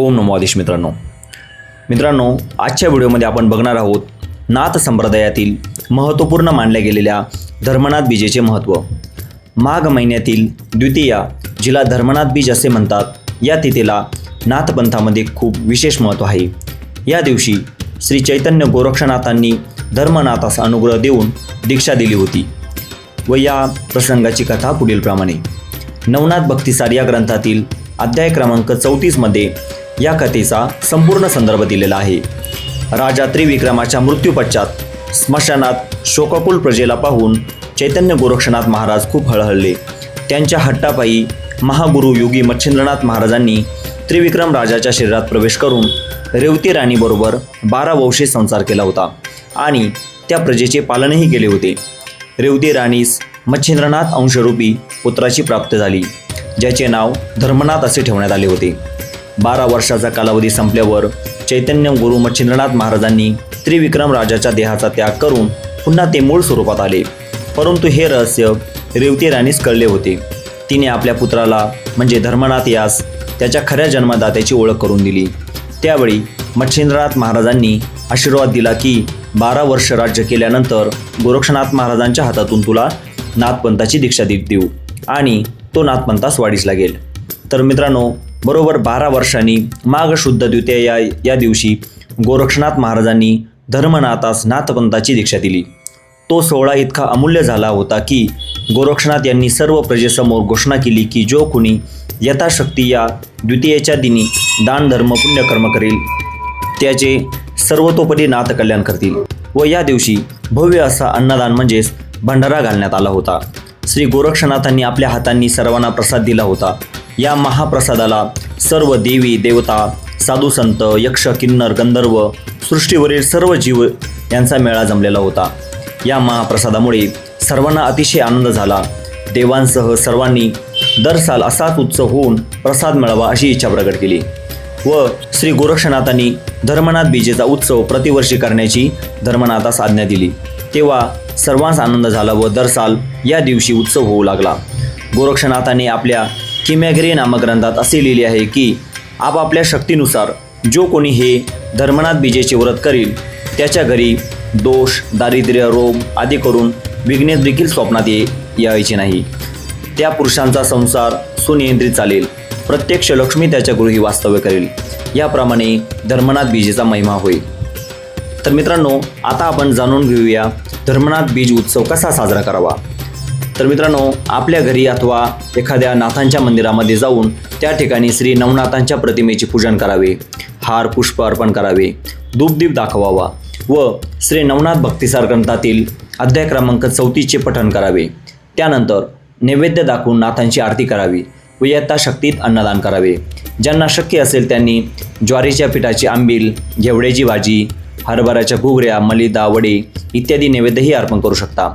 ओम नमो आदेश मित्रांनो. मित्रांनो आजच्या व्हिडिओमध्ये आपण बघणार आहोत नाथ संप्रदायातील महत्त्वपूर्ण मानल्या गेलेल्या धर्मनाथ बीजेचे महत्त्व. माघ महिन्यातील द्वितीया जिला धर्मनाथ बीज असे म्हणतात या तिथेला नाथपंथामध्ये खूप विशेष महत्त्व आहे. या दिवशी श्री चैतन्य गोरक्षनाथांनी धर्मनाथास अनुग्रह देऊन दीक्षा दिली होती. व या प्रसंगाची कथा पुढीलप्रमाणे. नवनाथ भक्तिसार या ग्रंथातील अध्याय क्रमांक चौतीसमध्ये या कथेचा संपूर्ण संदर्भ दिलेला आहे. राजा त्रिविक्रमाच्या मृत्यूपश्चात स्मशानात शोककुल प्रजेला पाहून चैतन्य गोरक्षनाथ महाराज खूप हळहळले. त्यांच्या हट्टापायी महागुरु योगी मच्छिंद्रनाथ महाराजांनी त्रिविक्रम राजाच्या शरीरात प्रवेश करून रेवती राणीबरोबर बारा वंशे संसार केला होता आणि त्या प्रजेचे पालनही केले होते. रेवती राणीस मच्छिंद्रनाथ अंशरूपी पुत्राची प्राप्त झाली ज्याचे नाव धर्मनाथ असे ठेवण्यात आले होते. बारा वर्षाचा कालावधी संपल्यावर चैतन्य गुरु मच्छिंद्रनाथ महाराजांनी त्रिविक्रम राजाच्या देहाचा त्याग करून पुन्हा ते मूळ स्वरूपात आले. परंतु हे रहस्य रेवती राणीस कळले होते. तिने आपल्या पुत्राला म्हणजे धर्मनाथ यास त्याच्या खऱ्या जन्मदात्याची ओळख करून दिली. त्यावेळी मच्छिंद्रनाथ महाराजांनी आशीर्वाद दिला की बारा वर्ष राज्य केल्यानंतर गोरक्षनाथ महाराजांच्या हातातून तुला नाथपंथाची दीक्षा देऊ. आणि तो नाथपंथास वाढीस लागेल. तर मित्रांनो बरोबर बारा वर्षांनी माघ शुद्ध द्वितीया या या दिवशी गोरक्षनाथ महाराजांनी धर्मनाथास नाथपंथाची दीक्षा दिली. तो सोहळा इतका अमूल्य झाला होता की गोरक्षनाथ यांनी सर्व प्रजेसमोर घोषणा केली की जो कुणी यथाशक्ती या द्वितीयेच्या दिनी दान धर्म पुण्यकर्म करेल त्याचे सर्वतोपरी नाथकल्याण करतील व या दिवशी भव्य असा अन्नदान म्हणजेच भंडारा घालण्यात आला होता. श्री गोरक्षनाथांनी आपल्या हातांनी सर्वांना प्रसाद दिला होता. या महाप्रसादाला सर्व देवी देवता साधू संत यक्ष किन्नर गंधर्व सृष्टीवरील सर्व जीव यांचा मेळा जमलेला होता. या महाप्रसादामुळे सर्वांना अतिशय आनंद झाला. देवांसह सर्वांनी दर साल असाच उत्सव होऊन प्रसाद मिळावा अशी इच्छा प्रकट केली. व श्री गोरक्षनाथांनी धर्मनाथ बीजेचा उत्सव प्रतिवर्षी करण्याची धर्मनाथास आज्ञा दिली. तेव्हा सर्वांस आनंद झाला व दर साल या दिवशी उत्सव होऊ लागला. गोरक्षनाथाने आपल्या किम्यागिरी नामक ग्रंथात असे लिहिले आहे की आपापल्या शक्तीनुसार जो कोणी हे धर्मनाथ बीजेचे व्रत करील त्याच्या घरी दोष दारिद्र्य रोग आदी करून विघ्ने देखील स्वप्नात ये यायचे नाही. त्या पुरुषांचा संसार सुनियंत्रित चालेल. प्रत्यक्ष लक्ष्मी त्याच्या गृही वास्तव्य करेल. याप्रमाणे धर्मनाथ बीजेचा महिमा होईल तर मित्रांनो आता आपण जाणून घेऊया धर्मनाथ बीज उत्सव कसा साजरा करावा? तर मित्रांनो आपल्या घरी अथवा एखाद्या नाथांच्या मंदिरामध्ये जाऊन त्या ठिकाणी श्री नवनाथांच्या प्रतिमेचे पूजन करावे हार पुष्प अर्पण करावे दूपदीप दाखवावा व श्री नवनाथ भक्तिसार ग्रंथातील अध्याय क्रमांक चौतीसचे पठण करावे. त्यानंतर नैवेद्य दाखवून नाथांची आरती करावी व यथाशक्तीत अन्नदान करावे. ज्यांना शक्य असेल त्यांनी ज्वारीच्या पिठाची आंबील घेवड्याची भाजी हरभऱ्याच्या घुगऱ्या मलिदा वडे इत्यादी नैवेद्यही अर्पण करू शकता.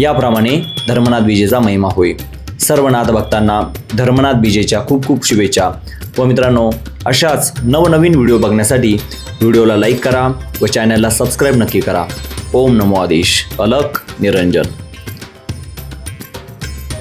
याप्रमाणे धर्मनाथ बीजेचा महिमा होय सर्व नाथ भक्तांना धर्मनाथ बीजेच्या खूप खूप शुभेच्छा. व मित्रांनो अशाच नवनवीन व्हिडिओ बघण्यासाठी व्हिडिओला लाईक करा व चॅनलला सबस्क्राईब नक्की करा. ओम नमो आदेश. अलक निरंजन.